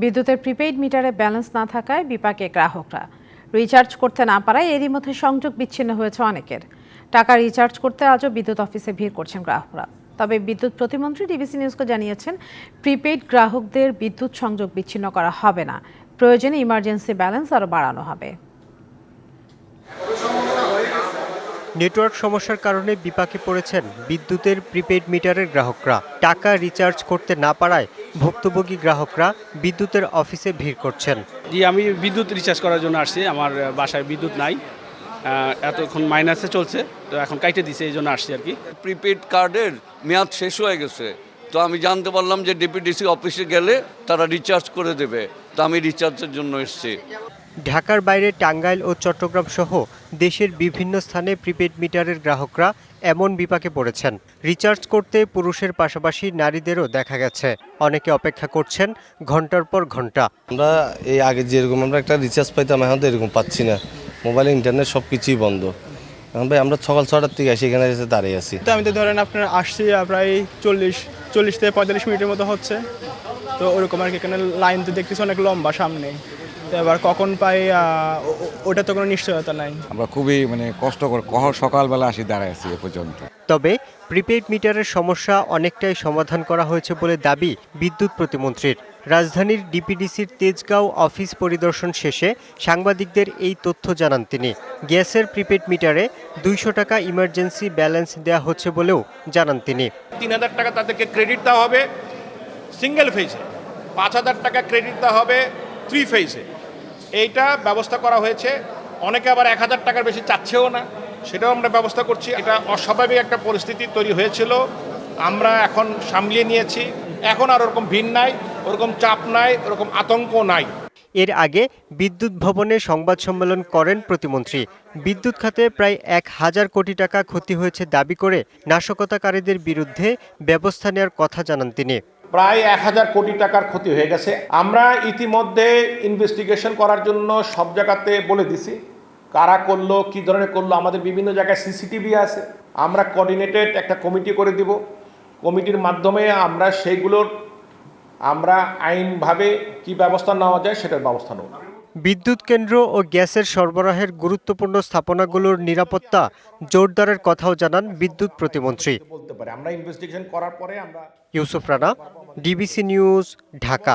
বিদ্যুতের প্রিপেইড মিটারে ব্যালেন্স না থাকায় বিপাকে গ্রাহকরা। রিচার্জ করতে না পারায় এরই মধ্যে সংযোগ বিচ্ছিন্ন হয়েছে অনেকের। টাকা রিচার্জ করতে আজও বিদ্যুৎ অফিসে ভিড় করছেন গ্রাহকরা। তবে বিদ্যুৎ প্রতিমন্ত্রী ডিবিসি নিউজকে জানিয়েছেন, প্রিপেইড গ্রাহকদের বিদ্যুৎ সংযোগ বিচ্ছিন্ন করা হবে না। প্রয়োজনে ইমার্জেন্সি ব্যালেন্স আরও বাড়ানো হবে। নেটওয়ার্ক সমস্যার কারণে বিপাকে পড়েছেন বিদ্যুতের প্রিপেইড মিটারের গ্রাহকরা। টাকা রিচার্জ করতে না পারায় ভুক্তভোগী গ্রাহকরা বিদ্যুতের অফিসে ভিড় করছেন। জি আমি বিদ্যুৎ রিচার্জ করার জন্য আসছি। আমার বাসায় বিদ্যুৎ নাই। এতক্ষণ মাইনাসে চলছে তো এখন কাইটে দিছে এই জন্য আসছি আর কি। প্রিপেড কার্ডের মেয়াদ শেষ হয়ে গেছে। তো আমি জানতে পারলাম যে ডিপিডিসি অফিসে গেলে তারা রিচার্জ করে দেবে। তো আমি রিচার্জের জন্য এসেছি। ঢাকার বাইরে টাঙ্গাইল ও চট্টগ্রাম সহ দেশের বিভিন্ন স্থানে প্রিপেড মিটারের গ্রাহকরা এমন বিপাকে পড়েছেন। রিচার্জ করতে পুরুষের পাশাপাশি নারীদেরও দেখা গেছে। অনেকে অপেক্ষা করছেন ঘণ্টার পর ঘণ্টা। আমরা এই আগে যেরকম আমরা একটা রিচার্জ পাইতাম এখন তো এরকম পাচ্ছি না। মোবাইল ইন্টারনেট সব কিছুই বন্ধ। এখন ভাই আমরা সকাল ছটার থেকে আসি এখানে এসে দাঁড়িয়ে আছি। তো আমি তো ধরেন আপনার আসছি প্রায় চল্লিশ চল্লিশ থেকে পঁয়তাল্লিশ মিনিটের মতো হচ্ছে। তো ওরকম আর কি এখানে লাইন তো দেখতেছি অনেক লম্বা সামনে। তো এবার কখন পাই ওটা তো কোনো নিশ্চয়তা নাই। আমরা খুবই মানে কষ্ট করে কহ সকালবেলা আসি দাঁড়ায় আছি এ পর্যন্ত। তবে প্রিপেইড মিটারের সমস্যা অনেকটাই সমাধান করা হয়েছে বলে দাবি বিদ্যুৎ প্রতিমন্ত্রীর। রাজধানীর ডিপিডিসির তেজগাঁও অফিস পরিদর্শন শেষে সাংবাদিকদের এই তথ্য জানান তিনি। গ্যাসের প্রিপেড মিটারে দুইশো টাকা ইমার্জেন্সি ব্যালেন্স দেওয়া হচ্ছে বলেও জানান তিনি। তিন হাজার টাকা তাদেরকে ক্রেডিট দেওয়া হবে সিঙ্গেল ফেজে। পাঁচ হাজার টাকা ক্রেডিট দেওয়া হবে থ্রি ফেজে। এইটা ব্যবস্থা করা হয়েছে। অনেকে আবার এক হাজার টাকার বেশি চাচ্ছেও না। সেটাও আমরা ব্যবস্থা করছি। এটা অস্বাভাবিক একটা পরিস্থিতি তৈরি হয়েছিল। আমরা এখন সামলিয়ে নিয়েছি। এখন আর ওরকম ভিড় নাই। ওরকম চাপ নাই ওরকম আতঙ্ক নাই। এর আগে বিদ্যুৎ ভবনে সংবাদ সম্মেলন করেন প্রতিমন্ত্রী। বিদ্যুৎ খাতে প্রায় এক হাজার কোটি টাকা ক্ষতি হয়েছে দাবি করে নাশকতাকারীদের বিরুদ্ধে ব্যবস্থা নেওয়ার কথা জানান তিনি। প্রায় এক হাজার কোটি টাকার ক্ষতি হয়ে গেছে। আমরা ইতিমধ্যে ইনভেস্টিগেশন করার জন্য সব জায়গাতে বলে দিছি। কারা করল কি ধরনের করল আমাদের বিভিন্ন জায়গায় সিসিটিভি আছে। আমরা কোঅর্ডিনেটেড একটা কমিটি করে দিব। কমিটির মাধ্যমে আমরা সেইগুলোর আমরা আইনভাবে কি ব্যবস্থা নেওয়া যায় সেটার ব্যবস্থা নেব। বিদ্যুৎ কেন্দ্র ও গ্যাসের সরবরাহের গুরুত্বপূর্ণ স্থাপনাগুলোর নিরাপত্তা জোরদারের কথাও জানান বিদ্যুৎ প্রতিমন্ত্রী। বলতে পারে। আমরা ইনভেস্টিগেশন করার পরে আমরা ইউসুফ রানা ডিবিসি নিউজ ঢাকা।